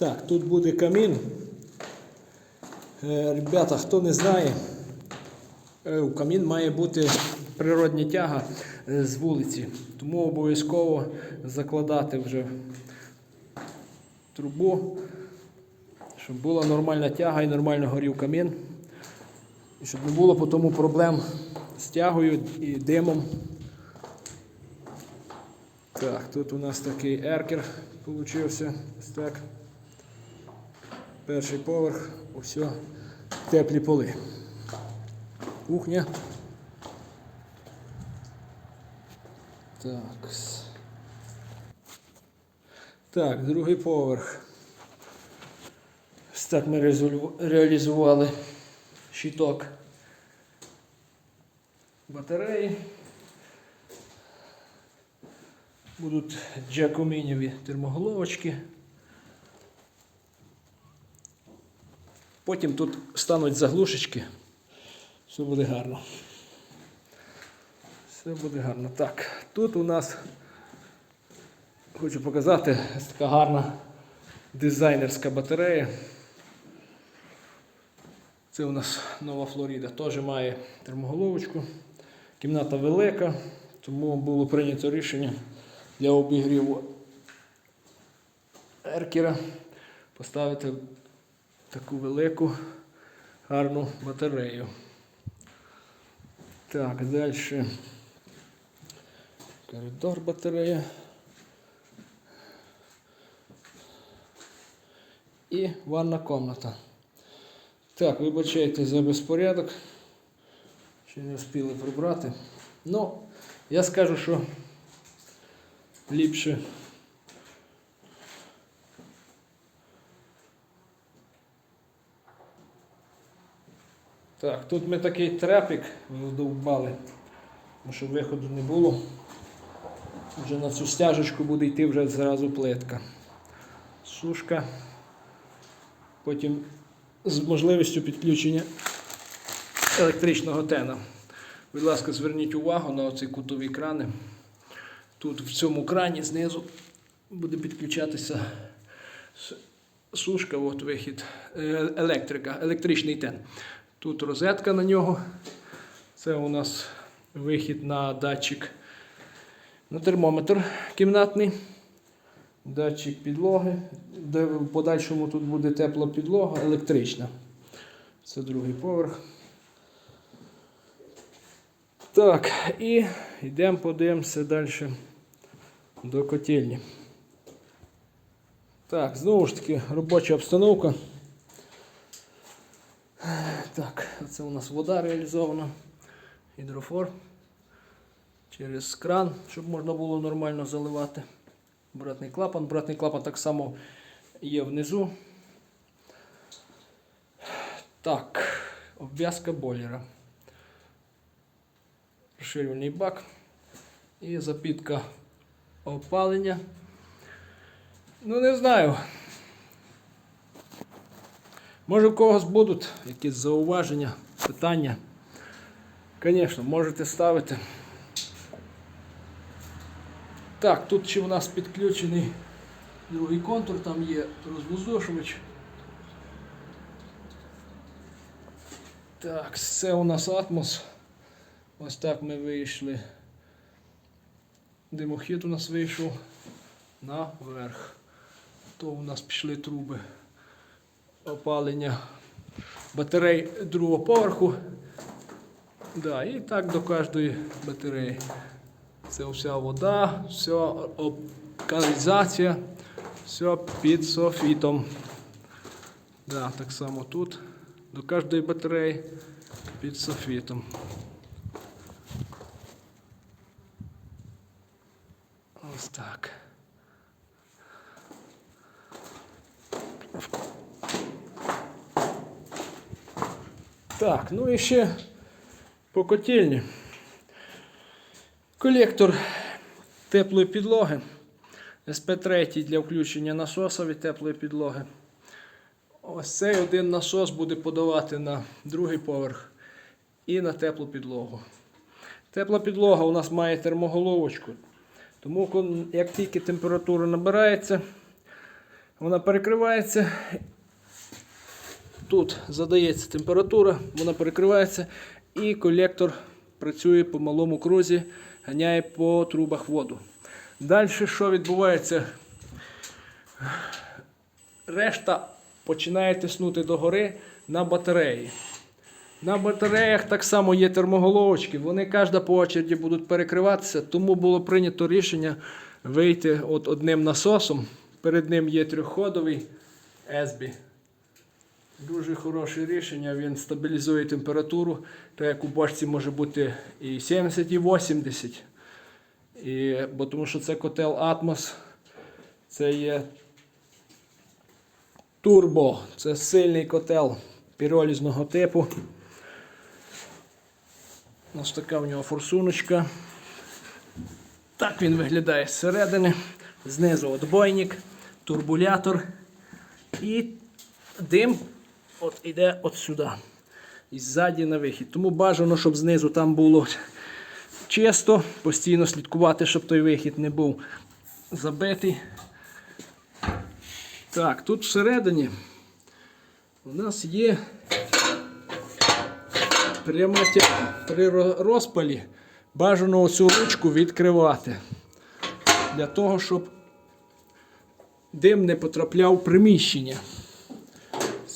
Так, тут буде камін. Е, Ребята, хто не знає, е, у камін має бути природня тяга е, з вулиці. Тому обов'язково закладати вже трубу, щоб була нормальна тяга і нормально горів камін. І щоб не було по тому проблем з тягою і димом. Так, тут у нас такий еркер получився. Ось так. Перший поверх, усе, теплі поли. Кухня. Так. Так, другий поверх. Так ми реалізували щиток батареї. Будуть джакомініві термоголовочки. Потім тут стануть заглушечки. Все буде гарно. Все буде гарно. Так, тут у нас хочу показати така гарна дизайнерська батарея. Це у нас нова Флоріда. Теж має термоголовочку. Кімната велика, тому було прийнято рішення для обігріву еркера поставити таку велику гарну батарею. Так, далі. Коридор батарея. І ванна комната. Так, вибачайте за безпорядок. Ще не встигли прибрати. Ну, я скажу, що ліпше. Так, тут ми такий трапик вдовбали, тому що виходу не було. Вже на цю стяжечку буде йти вже зразу плитка. Сушка. Потім з можливістю підключення електричного тена. Будь ласка, зверніть увагу на оці кутові крани. Тут в цьому крані знизу буде підключатися сушка, от вихід, е, електрика, електричний тен. Тут розетка на нього. Це у нас вихід на датчик, на термометр кімнатний. Датчик підлоги, де в подальшому тут буде тепла підлога, електрична. Це другий поверх. Так, і йдемо подивимося далі до котельні. Так, знову ж таки робоча обстановка. Так, це у нас вода реалізована, гідрофор через кран, щоб можна було нормально заливати. Братний клапан. Братний клапан так само є внизу. Так, обв'язка бойлера. Розширювальний бак і запітка опалення. Ну, не знаю. Може, у когось будуть якісь зауваження, питання. Звісно, можете ставити. Так, тут ще у нас підключений другий контур, там є розвоздушувач. Так, це у нас атмос. Ось так ми вийшли. Димохід у нас вийшов наверх. То у нас пішли труби опалення батарей другого поверху. Да, і так до кожної батареї. Це вся вода, вся каналізація, все під софітом. Да, так само тут до кожної батареї під софітом. Ось так. Так, ну і ще по котельні. Колектор теплої підлоги. СП3 для включення насоса від теплої підлоги. Ось цей один насос буде подавати на другий поверх і на теплу підлогу. Тепла підлога у нас має термоголовочку. Тому, як тільки температура набирається, Вона перекривається. Тут задається температура, вона перекривається, і колектор працює по малому крузі, ганяє по трубах воду. Далі що відбувається? Решта починає тиснути догори на батареї. На батареях так само є термоголовочки, вони кожна по очереді будуть перекриватися, тому було прийнято рішення вийти от одним насосом. Перед ним є трьохходовий SB. Дуже хороше рішення, він стабілізує температуру, так як у бочці може бути і 70, і 80. І, бо тому що це котел Atmos, це є турбо, це сильний котел піролізного типу. Ось така в нього форсуночка. Так він виглядає зсередини. Знизу отбойник, турбулятор і дим от іде от сюди. І ззаді на вихід. Тому бажано, щоб знизу там було чисто, постійно слідкувати, щоб той вихід не був забитий. Так, тут всередині у нас є тяга. При розпалі бажано оцю ручку відкривати. Для того, щоб дим не потрапляв в приміщення.